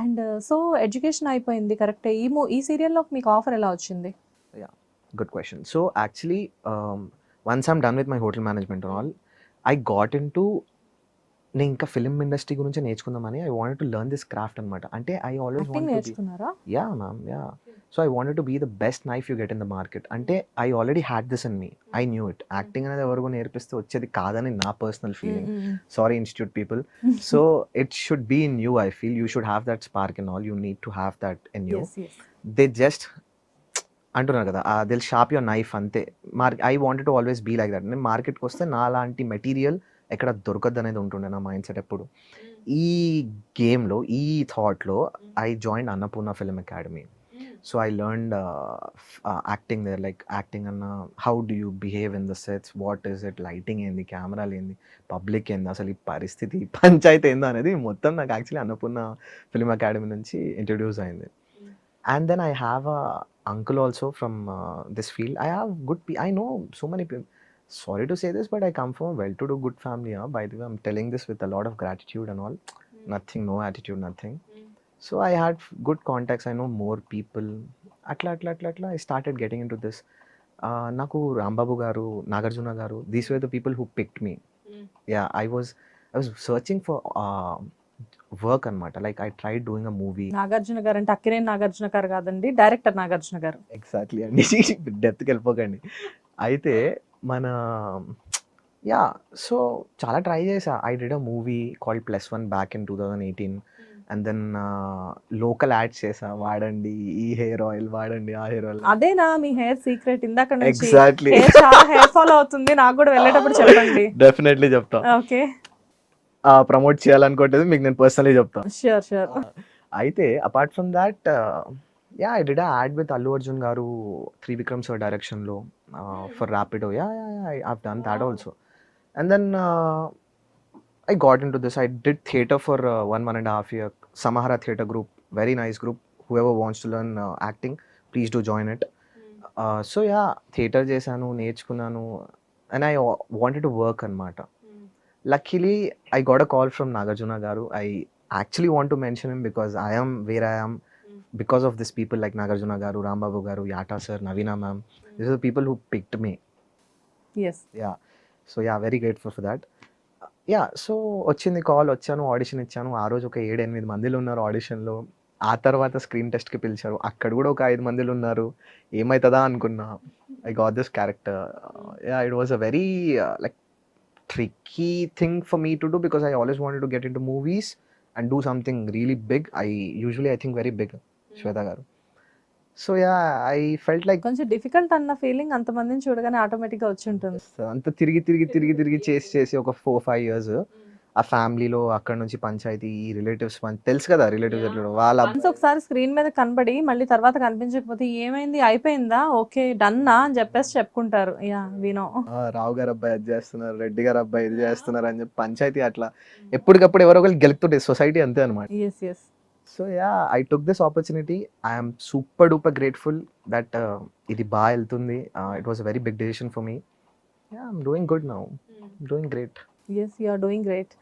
And so education అయిపోయింది correct. ఈ మూ ఈ సీరియల్లో మీకు ఆఫర్ ఎలా వచ్చింది? Yeah good question. So actually once I'm done with my hotel management all I got into నేను ఇంకా ఫిల్మ్ ఇండస్ట్రీ గురించి నేర్చుకుందామని I wanted to learn this craft అనమాట అంటే I always want yeah ma'am yeah. So I wanted to be the best knife you get in the market. అంటే I already had this in me. I knew it. Acting అనేది ఎవరికో నేర్పిస్తే వచ్చేది కాదని నా personal feeling. Sorry institute people so it should be in you I feel. You should have that spark in all. You need to have that in you. They just అంటున్నారు కదా దిల్ sharp your knife అంతే. మార్ I wanted to always be like that నేను మార్కెట్కి వస్తే నా లాంటి మెటీరియల్ ఎక్కడ దొరకద్దు అనేది ఉంటుండే నా మైండ్ సెట్ ఎప్పుడు. ఈ గేమ్లో ఈ థాట్లో I join Annapurna film academy. So I learn acting there like acting అన్న how do you behave in the sets what is it lighting ఏంది కెమెరాలు ఏంది పబ్లిక్ ఏంది అసలు ఈ పరిస్థితి పంచాయతీ ఏందో అనేది మొత్తం నాకు యాక్చువల్లీ అన్నపూర్ణ ఫిల్మ్ అకాడమీ నుంచి ఇంట్రడ్యూస్ అయింది. And then I have a uncle also from uh, this field. I have good. Pe- I know so many people. Sorry to say this, but I come from a well-to-do good family. Huh? By the way, I'm telling this with a lot of gratitude and all. Nothing, no attitude, nothing. So I had f- good contacts. I know more people. అట్లా అట్లా అట్లా అట్లా I started getting into this నాకు Rambabu garu Nagarjuna garu these were the people who picked me yeah I was I was searching for work అనమాట like I try doing a movie Nagarjuna garu అంటే అక్కినేని నాగార్జున గారు కాదండి director Nagarjuna గారు exactly అండి డెప్త్కి వెళ్ళిపోకండి అయితే మన యా సో చాలా ట్రై చేసా I did a movie called plus one back in two thousand eighteen and then local ads చేసా వాడండి ఈ హెయిర్ ఆయిల్ వాడండి ఆ హెయిర్ ఆయిల్ అదేనా? మీ హెయిర్ సీక్రెట్ ఇందాక ఎగ్జాక్ట్లీ హెయిర్ ఫాల్ అవుతుంది. నాకు కూడా వెళ్ళేటప్పుడు చెప్పండి. డెఫినెట్లీ చెప్తా. ఓకే. ప్రమోట్ చేయాలనుకుంటుంది. మీకు నేను పర్సనలీ చెప్తా. షూర్ షూర్ అయితే apart from that ya I did ad with Allu Arjun garu Trivikram sir డైరెక్షన్లో for Rapido ya I done that also and then I got into this I did theatre for one one and half year Samahara theatre group very nice group whoever wants to learn acting please do join it so ya theatre చేశాను నేర్చుకున్నాను and I wanted to work అనమాట luckily i got a call from nagarjuna garu. I actually want to mention him because i am where because of this people like Nagarjuna garu Rambabu garu Yata sir Naveena ma'am this are people who made me yeah so yeah very grateful for that yeah so వచ్చింది call వచ్చాను audition ఇచ్చాను. ఆ రోజు ఒక ఏడు ఎనిమిది మందిలో ఉన్నారు ఆడిషన్లో ఆ తర్వాత స్క్రీన్ టెస్ట్కి పిలిచారు. అక్కడ కూడా ఒక ఐదు మందిలు ఉన్నారు. ఏమవుతుందా అనుకున్నా. I got this character it was a very like tricky thing for me to do because I always wanted to get into movies and do something really big I usually I think very big Shweta garu. So yeah, I felt like కొంచెం difficult అన్న feeling అంతమందిని చూడగానే ఆటోమేటిక్గా వచ్చి ఉంటుంది అంత తిరిగి తిరిగి తిరిగి తిరిగి చేసి చేసి ఒక ఫోర్ ఫైవ్ ఇయర్స్ ఆ ఫ్యామిలీలో అక్కడ నుంచి పంచాయతీ ఈ రిలేటివ్స్ తెలుసు కదా రిలేటివ్స్ వాళ్ళ ఒకసారి స్క్రీన్ మీద కనబడి మళ్ళీ తర్వాత కనిపించకపోతే ఏమైంది? అయిపోయిందా? ఓకే డన్నా అని చెప్పేసి చెప్పుకుంటారు. యా వినో రావు గారు అబ్బాయి అది చేస్తున్నారు రెడ్డి గారు అబ్బాయి ఇది చేస్తున్నారు అని చెప్పి పంచాయతీ అట్లా ఎప్పటికప్పుడు ఎవరో ఒకరు గెలుపుతుంటే సొసైటీ అంతే అనమాట yes yes so yeah I took this opportunity I'm super duper grateful that ఇది బాగా వెళ్తుంది. It was a very big decision for me yeah I'm doing good now doing great yes you are doing great